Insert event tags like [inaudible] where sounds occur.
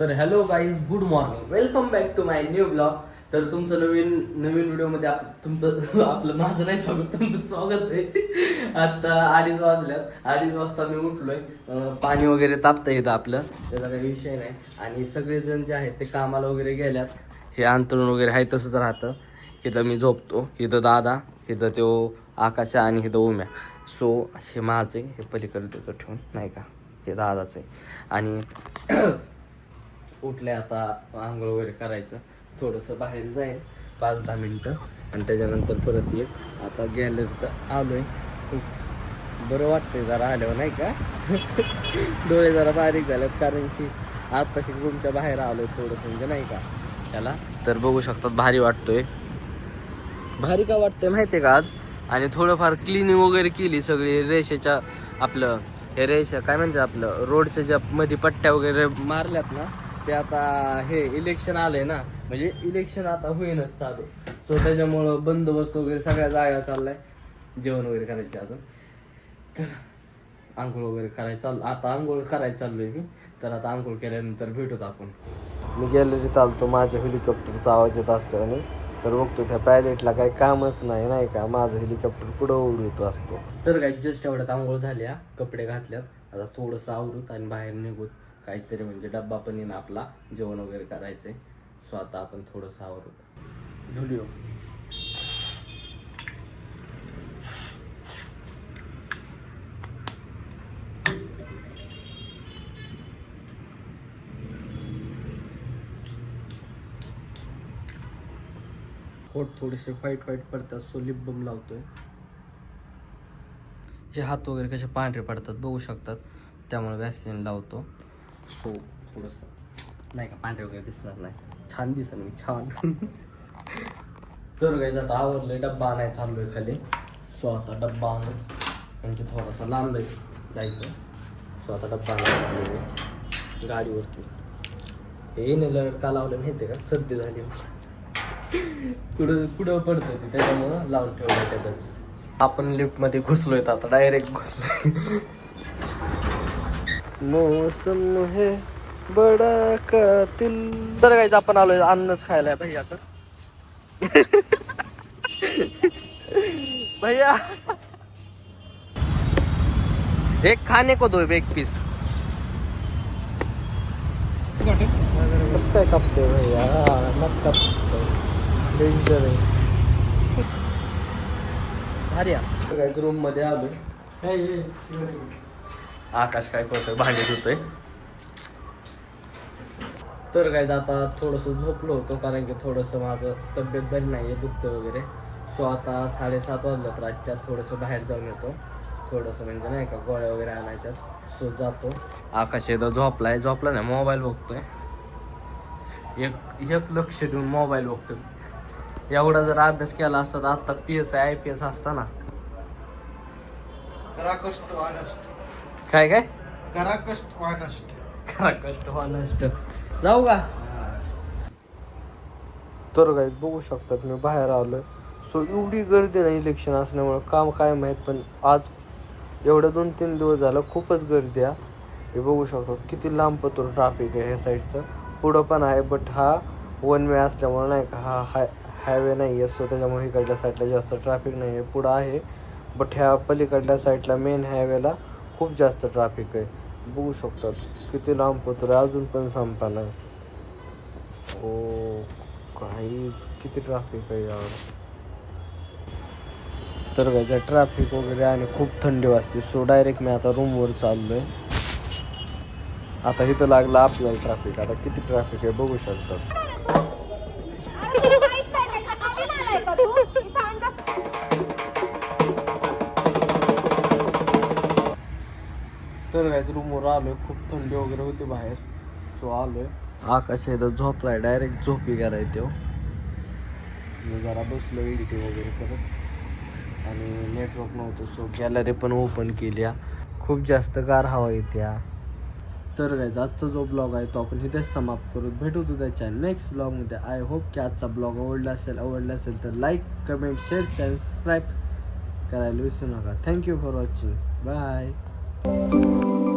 तर hello guys good morning welcome back to my new blog तर तुमचं नवीन नवीन व्हिडिओमध्ये आप तुमचं [laughs] आपलं माझं नाही स्वागत तुमचं स्वागत आहे. आता अडीच वाजल्यात. अडीच वाजता मी उठलोय. पाणी वगैरे तापतं येतं आपलं. त्याचा काही विषय नाही. आणि सगळेजण जे आहेत ते कामाला वगैरे गेल्यात. हे अंतरून वगैरे आहे तसंच राहतं. इथं मी झोपतो. इथं दादा इथं तो आकाशा आणि इथं उम्या. सो हे माझे हे पलीकडे देतो ठेवून नाही का? हे दादाचं आहे. आणि उठले आता आंघोळ वगैरे करायचं. थोडंसं बाहेर जाईल पाच दहा मिनटं. आणि त्याच्यानंतर परत येत आता गॅलरीत आलोय. आहे बरं वाटतंय जरा आल्यावर नाही का? [laughs] डोळे जरा बारीक झालेत कारण की आत्ताशी रूमच्या बाहेर आलोय थोडंसं म्हणजे नाही का? त्याला. तर बघू शकतात भारी वाटतोय. भारी का वाटतंय माहितीये का आज? आणि थोडंफार क्लिनिंग वगैरे केली सगळी रेषेच्या आपलं हे रेषा काय म्हणते आपलं रोडच्या ज्या मध्ये पट्ट्या वगैरे मारल्यात ना ते आता हे इलेक्शन आलंय ना म्हणजे इलेक्शन आता होईनच चालू. सो त्याच्यामुळं बंदोबस्त वगैरे सगळ्या जागा चाललाय. जेवण वगैरे करायचे अजून. तर आंघोळ वगैरे करायचं चालू आता आंघोळ करायचं चाललोय मी. तर आता आंघोळ केल्यानंतर भेटूत आपण. मी गॅलरीत आलतो माझ्या हेलिकॉप्टरचा आवाज येत असल्याने. तर बघतो त्या पायलटला काही कामच नाही नाही का? माझं हेलिकॉप्टर पुढं उडवितो असतो. तर काही जस्ट एवढ्यात आंघोळ झाल्या कपडे घातल्यात. आता थोडंसं आवरूत आणि बाहेर निघूत. काहीतरी म्हणजे डब्बा पण येईन आपला जेवण वगैरे करायचंय. सो आता आपण थोडंसं आवरूत. झुलिओ पोट थोडेसे फाईट फाईट पडतात सो लिप बम लावतोय. हे हात वगैरे कसे पांढरे पडतात बघू शकतात. त्यामुळे वॅसलिन लावतो. सो थोडंसं नाही का पांढरे वगैरे दिसणार नाही छान दिसेल मी छान. तर काही आता आवरलंय डब्बा आणायला चाललोय खाली. सो आता डब्बा आणत म्हणजे थोडासा लांब आहे जायचं. सो आता डब्बा आणायला गाडीवरती. हे नेलं का लावलं माहिती आहे का? सर्दी झाली कुठं कुठं पडतं ते? त्याच्यामुळं लावून ठेवलं त्यातच. आपण लिफ्टमध्ये घुसलोय आता डायरेक्ट घुसलोय. मौसम है बडा कातिल। तर काही आपण आलोय अन्नच खायला. भैया आता भैया. एक खाने को दो एक पीस कसं काय कापतोय भैया? नक डेंजर आहे. भारी रूममध्ये आलो आकाश काय करतोय भांडी धुतोय. तर काय आता थोडस झोपलो होतो कारण की थोडस माझं तब्येत बरी नाहीये दुखतं वगैरे. सो आता साडेसात वाजल्यात रातच्या थोडंसं बाहेर जाऊन येतो. थोडंसं म्हणजे नाही का गोळ्या वगैरे आणायच्यात. सो जातो. आकाश एकदा झोपलाय झोपला नाही मोबाईल बघतोय. एक एक लक्ष देऊन मोबाईल बघतोय. एवढा जर अभ्यास केला असता तर आता P S I P S असता ना काय काय? करा कष्ट वानष्ट. करा कष्ट नष्ट जाऊ का? तर गाईज बघू शकतात मी बाहेर आलोय. सो एवढी गर्दी नाही इलेक्शन असल्यामुळे काम काय माहीत पण आज एवढं दोन तीन दिवस झालं खूपच गर्दी आहे. हे बघू शकतात किती लांब पतोर ट्राफिक आहे ह्या साईडचं पुढं पण आहे बट हा वन वे असल्यामुळे नाही का हा हाय हायवे नाही आहे. सो त्याच्यामुळे इकडल्या साईडला जास्त ट्रॅफिक नाही आहे. पुढं आहे बट ह्या पलीकडल्या साईडला मेन हायवेला खूप जास्त ट्रॅफिक आहे. बघू शकतात किती लांब पतोर आहे अजून पण संपा नाही. ओ काहीच किती ट्रॅफिक आहे यार. तर गायचं ट्रॅफिक वगैरे आणि खूप थंडी वाजते. सो डायरेक्ट मी आता रूमवर चाललोय. आता इथं लागलं आपल्याला ट्रॅफिक आता किती ट्रॅफिक आहे बघू शकतात तर काय रूमवर आलोय. खूप थंडी वगैरे होती बाहेर. सो आलोय. आकाश इथं झोपलाय. डायरेक्ट झोपी करायचे मी जरा बसलो एडिटिंग वगैरे करत. आणि नेटवर्क नव्हतं सो गॅलरी पण ओपन केल्या. खूप जास्त गार हवा येत्या तर काय आजचा जो ब्लॉग आहे तो आपण इथेच समाप्त करू. भेटू उद्याच्या नेक्स्ट ब्लॉगमध्ये आय होप की आजचा ब्लॉग आवडला असेल आवडला असेल तर लाईक कमेंट शेअर आणि सबस्क्राईब करायला विसरू नका. Thank you for watching bye Thank you.